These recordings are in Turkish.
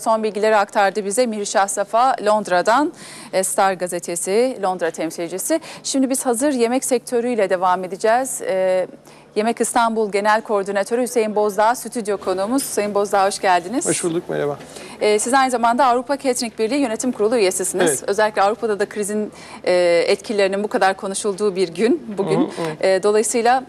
Son bilgileri aktardı bize Mirişah Safa Londra'dan e, Star gazetesi Londra temsilcisi. Şimdi biz hazır yemek sektörüyle devam edeceğiz. E, Yemek İstanbul Genel Koordinatörü Hüseyin Bozdağ stüdyo konuğumuz. Hüseyin Bozdağ hoş geldiniz. Hoş bulduk merhaba. E, Siz aynı zamanda Avrupa Catering Birliği Yönetim Kurulu üyesisiniz. Evet. Özellikle Avrupa'da da krizin e, etkilerinin bu kadar konuşulduğu bir gün bugün. E, Dolayısıyla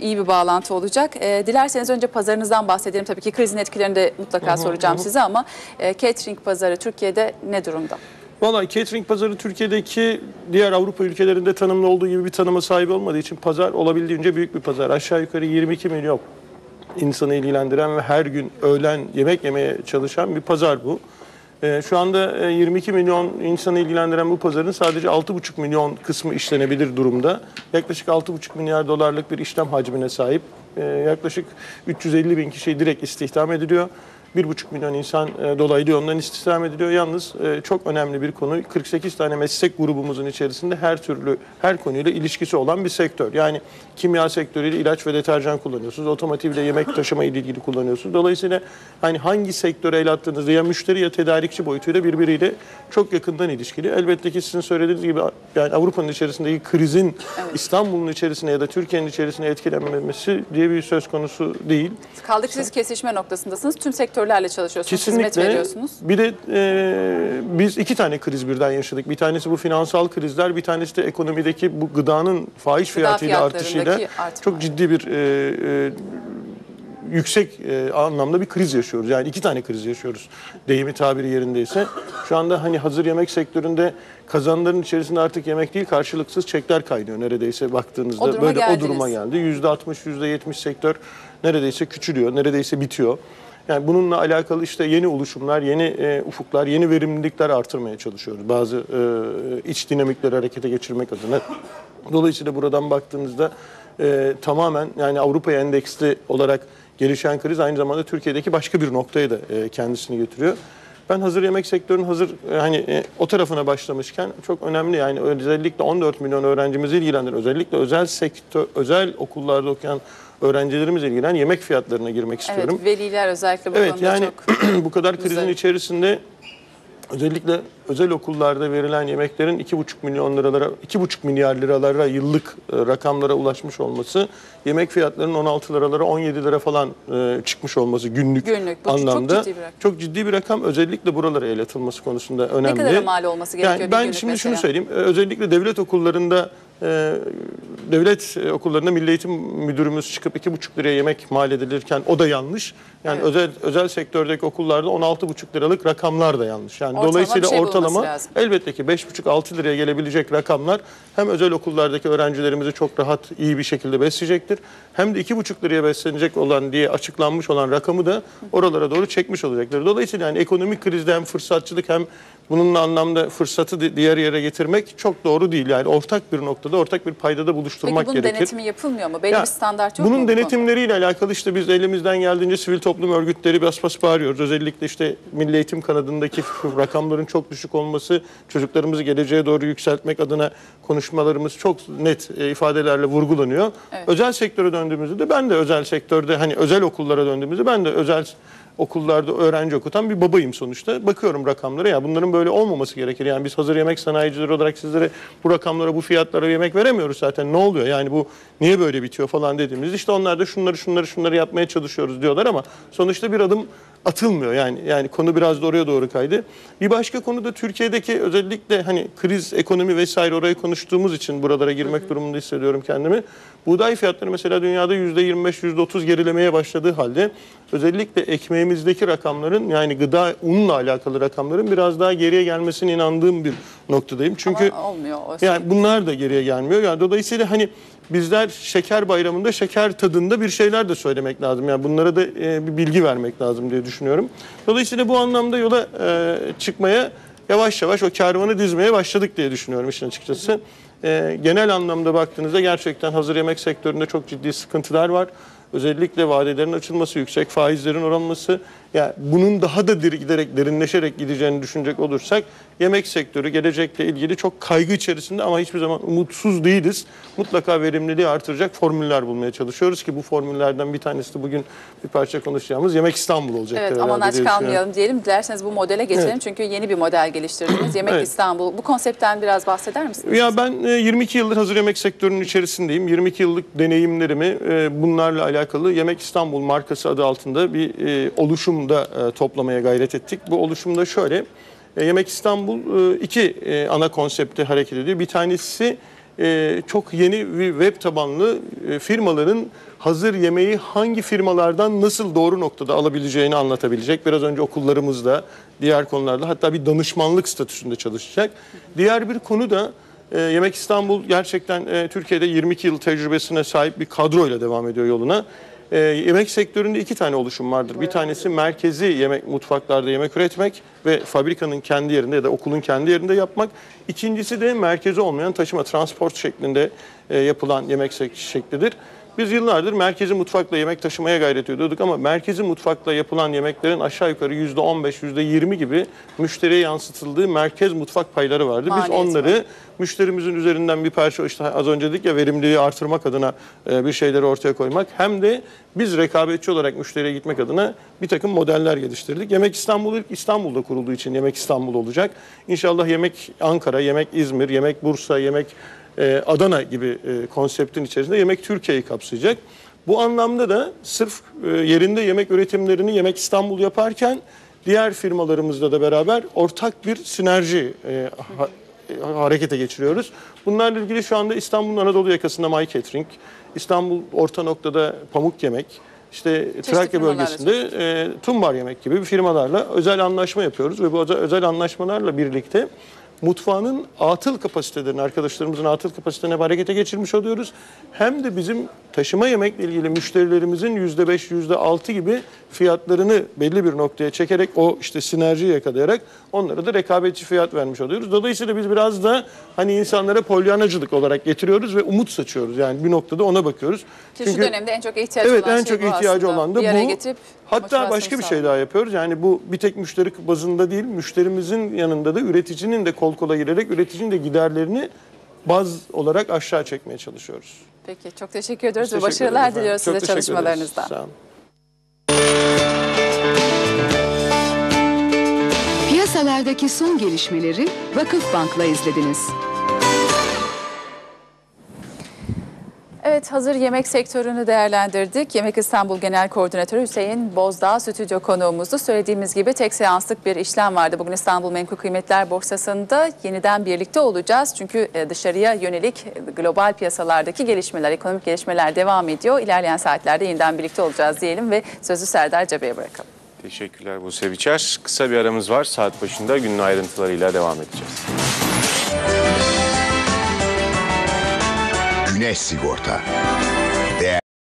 iyi bir bağlantı olacak. E, dilerseniz önce pazarınızdan bahsedelim. Tabii ki krizin etkilerini de mutlaka soracağım size ama e, catering pazarı Türkiye'de ne durumda? Valla catering pazarı Türkiye'deki diğer Avrupa ülkelerinde tanımlı olduğu gibi bir tanıma sahip olmadığı için pazar olabildiğince büyük bir pazar. Aşağı yukarı 22 milyon insanı ilgilendiren ve her gün öğlen yemek yemeye çalışan bir pazar bu. Ee, şu anda e, 22 milyon insanı ilgilendiren bu pazarın sadece 6,5 milyon kısmı işlenebilir durumda. Yaklaşık 6,5 milyar dolarlık bir işlem hacmine sahip. Ee, yaklaşık 350 bin kişi direkt istihdam ediliyor. 1,5 milyon insan e, dolaylı yoldan istihdam ediliyor. Yalnız e, çok önemli bir konu 48 tane meslek grubumuzun içerisinde her türlü her konuyla ilişkisi olan bir sektör. Yani kimya sektörüyle ilaç ve deterjan kullanıyorsunuz. Otomotivle yemek taşıma ile ilgili kullanıyorsunuz. Dolayısıyla hani hangi sektöre el attığınızda ya müşteri ya tedarikçi boyutuyla birbiriyle çok yakından ilişkili. Elbette ki sizin söylediğiniz gibi yani Avrupa'nın içerisindeki krizin İstanbul'un içerisine ya da Türkiye'nin içerisine etkilenmemesi diye bir söz konusu değil. Kaldı siz kesişme noktasındasınız. Tüm sektörlerle çalışıyorsunuz. Hizmet Kesinlikle. veriyorsunuz. Bir de e, biz iki tane kriz birden yaşadık. Bir tanesi bu finansal krizler, bir tanesi de ekonomideki bu gıdanın fahiş Gıda fiyatıyla artışıyla çok ciddi bir e, e, yüksek e, anlamda bir kriz yaşıyoruz. Yani iki tane kriz yaşıyoruz. Deyimi tabiri yerindeyse. Şu anda hani hazır yemek sektöründe kazanların içerisinde artık yemek değil karşılıksız çekler kaynıyor neredeyse baktığınızda. O Böyle geldiniz. o duruma geldi. %60, %70 sektör neredeyse küçülüyor, neredeyse bitiyor. Yani bununla alakalı işte yeni oluşumlar, yeni e, ufuklar, yeni verimlilikler artırmaya çalışıyoruz. Bazı e, iç dinamikleri harekete geçirmek adına. Dolayısıyla buradan baktığınızda e, tamamen yani Avrupa'ya endeksli olarak gelişen kriz aynı zamanda Türkiye'deki başka bir noktaya da e, kendisini getiriyor. Ben hazır yemek sektörünün hazır e, hani e, o tarafına başlamışken çok önemli yani özellikle 14 milyon öğrencimizi ilgilendiren özellikle özel sektör özel okullarda okuyan öğrencilerimiz ilgilenen yemek fiyatlarına girmek istiyorum. Evet, veliler özellikle bu Evet konuda yani çok bu kadar krizin güzel. içerisinde özellikle özel okullarda verilen yemeklerin 2,5 milyon liralara 2,5 milyar liralara yıllık e, rakamlara ulaşmış olması, yemek fiyatlarının 16 liralara 17 lira falan e, çıkmış olması günlük, Günlük. Bu çok anlamda ciddi bir rakam. çok ciddi bir rakam. Özellikle buralara el atılması konusunda önemli. ne kadar mal olması gerekiyor Yani ben şimdi mesela? şunu söyleyeyim. Ee, Özellikle devlet okullarında e, devlet okullarında Milli Eğitim Müdürümüz çıkıp 2,5 liraya yemek mal edilirken o da yanlış. Yani Evet. özel özel sektördeki okullarda 16,5 liralık rakamlar da yanlış. Yani Ortalama dolayısıyla şey ortalama elbette ki 5,5-6 liraya gelebilecek rakamlar hem özel okullardaki öğrencilerimizi çok rahat iyi bir şekilde besleyecektir. Hem de 2,5 liraya beslenecek olan diye açıklanmış olan rakamı da oralara doğru çekmiş olacaktır. Dolayısıyla yani ekonomik krizde hem fırsatçılık hem bununla anlamda fırsatı di- diğer yere getirmek çok doğru değil. Yani ortak bir noktada ortak bir paydada buluşturmak Peki bunun gerekir. denetimi yapılmıyor mu? Belli Ya, bir standart yok bunun mu? bu konuda? denetimleriyle alakalı işte biz elimizden geldiğince sivil toplum örgütleri bas bas bağırıyoruz. Özellikle işte milli eğitim kanadındaki rakamların çok düşük olması, çocuklarımızı geleceğe doğru yükseltmek adına konuşmalarımız çok net e, ifadelerle vurgulanıyor. Evet. Özel sektöre döndüğümüzde de ben de özel sektörde hani özel okullara döndüğümüzde ben de özel okullarda öğrenci okutan bir babayım sonuçta. Bakıyorum rakamlara ya bunların böyle olmaması gerekir. Yani biz hazır yemek sanayicileri olarak sizlere bu rakamlara, bu fiyatlara yemek veremiyoruz zaten. Ne oluyor? Yani bu niye böyle bitiyor falan dediğimizde işte onlar da şunları şunları şunları yapmaya çalışıyoruz diyorlar ama sonuçta bir adım atılmıyor. Yani yani konu biraz da oraya doğru kaydı. Bir başka konu da Türkiye'deki özellikle hani kriz, ekonomi vesaire orayı konuştuğumuz için buralara girmek durumunda hissediyorum kendimi. Buğday fiyatları mesela dünyada %25, %30 gerilemeye başladığı halde özellikle ekmeğimizdeki rakamların yani gıda unla alakalı rakamların biraz daha geriye gelmesine inandığım bir noktadayım. Çünkü Ama olmuyor o şey. yani bunlar da geriye gelmiyor. Yani dolayısıyla hani bizler şeker bayramında şeker tadında bir şeyler de söylemek lazım. Yani bunlara da e, bir bilgi vermek lazım diye düşünüyorum. Dolayısıyla bu anlamda yola e, çıkmaya yavaş yavaş o kervanı dizmeye başladık diye düşünüyorum işin açıkçası. E, genel anlamda baktığınızda gerçekten hazır yemek sektöründe çok ciddi sıkıntılar var. özellikle vadelerin açılması, yüksek faizlerin oranması, yani bunun daha da dir- giderek derinleşerek gideceğini düşünecek olursak yemek sektörü gelecekle ilgili çok kaygı içerisinde ama hiçbir zaman umutsuz değiliz. Mutlaka verimliliği artıracak formüller bulmaya çalışıyoruz ki bu formüllerden bir tanesi de bugün bir parça konuşacağımız Yemek İstanbul olacaktır Evet aman aç kalmayalım diyelim. Dilerseniz bu modele geçelim. Evet. Çünkü yeni bir model geliştirdiniz. Yemek Evet. İstanbul. Bu konseptten biraz bahseder misiniz? Ya ben e, 22 yıldır hazır yemek sektörünün içerisindeyim. 22 yıllık deneyimlerimi e, bunlarla alakalı Yemek İstanbul markası adı altında bir oluşumda e, toplamaya gayret ettik. Bu oluşumda şöyle, e, Yemek İstanbul e, iki ana konsepte hareket ediyor. Bir tanesi çok yeni bir web tabanlı firmaların hazır yemeği hangi firmalardan nasıl doğru noktada alabileceğini anlatabilecek. Biraz önce okullarımızda, diğer konularda hatta bir danışmanlık statüsünde çalışacak. Diğer bir konu da Yemek İstanbul gerçekten Türkiye'de 22 yıl tecrübesine sahip bir kadroyla devam ediyor yoluna. E, yemek sektöründe iki tane oluşum vardır. Bir tanesi merkezi yemek mutfaklarda yemek üretmek ve fabrikanın kendi yerinde ya da okulun kendi yerinde yapmak. İkincisi de merkezi olmayan taşıma, transport şeklinde e, yapılan yemek şeklidir. Biz yıllardır merkezi mutfakla yemek taşımaya gayret ediyorduk ama merkezi mutfakla yapılan yemeklerin aşağı yukarı %15, %20 gibi müşteriye yansıtıldığı merkez mutfak payları vardı. Biz Maliyeti onları var. müşterimizin üzerinden bir parça işte az önce dedik ya verimliliği artırmak adına e, bir şeyleri ortaya koymak hem de biz rekabetçi olarak müşteriye gitmek adına bir takım modeller geliştirdik. Yemek İstanbul ilk İstanbul'da kurulduğu için Yemek İstanbul olacak. İnşallah Yemek Ankara, Yemek İzmir, Yemek Bursa, Yemek e, Adana gibi e, konseptin içerisinde Yemek Türkiye'yi kapsayacak. Bu anlamda da sırf e, yerinde yemek üretimlerini Yemek İstanbul yaparken diğer firmalarımızla da beraber ortak bir sinerji e, ha- e, harekete geçiriyoruz. Bunlarla ilgili şu anda İstanbul'un Anadolu yakasında My Catering, İstanbul orta noktada Pamuk Yemek, işte Trakya bölgesinde e, Tumbar Yemek gibi firmalarla özel anlaşma yapıyoruz ve bu özel anlaşmalarla birlikte mutfağının atıl kapasitelerini, arkadaşlarımızın atıl kapasitelerini harekete geçirmiş oluyoruz. Hem de bizim taşıma yemekle ilgili müşterilerimizin %5, %6 gibi fiyatlarını belli bir noktaya çekerek o işte sinerjiyi yakalayarak onlara da rekabetçi fiyat vermiş oluyoruz. Dolayısıyla biz biraz da hani insanlara polyanacılık olarak getiriyoruz ve umut saçıyoruz. Yani bir noktada ona bakıyoruz. Şu dönemde en çok ihtiyaç Evet olan en şey çok ihtiyacı olan da bu. getirip Hatta başka bir şey daha yapıyoruz. Yani bu bir tek müşteri bazında değil, müşterimizin yanında da üreticinin de kol kola girerek üreticinin de giderlerini baz olarak aşağı çekmeye çalışıyoruz. Peki çok teşekkür ediyoruz ve Teşekkür başarılar efendim. diliyoruz Çok size çalışmalarınızda. Sağ olun. Piyasalardaki son gelişmeleri Vakıfbank'la izlediniz. Evet hazır yemek sektörünü değerlendirdik. Yemek İstanbul Genel Koordinatörü Hüseyin Bozdağ stüdyo konuğumuzdu. Söylediğimiz gibi tek seanslık bir işlem vardı. Bugün İstanbul Menkul Kıymetler Borsası'nda yeniden birlikte olacağız. Çünkü e, dışarıya yönelik e, global piyasalardaki gelişmeler, ekonomik gelişmeler devam ediyor. İlerleyen saatlerde yeniden birlikte olacağız diyelim ve sözü Serdar Cabe'ye bırakalım. Teşekkürler Buse Biçer. Kısa bir aramız var. Saat başında günün ayrıntılarıyla devam edeceğiz. nessi korta.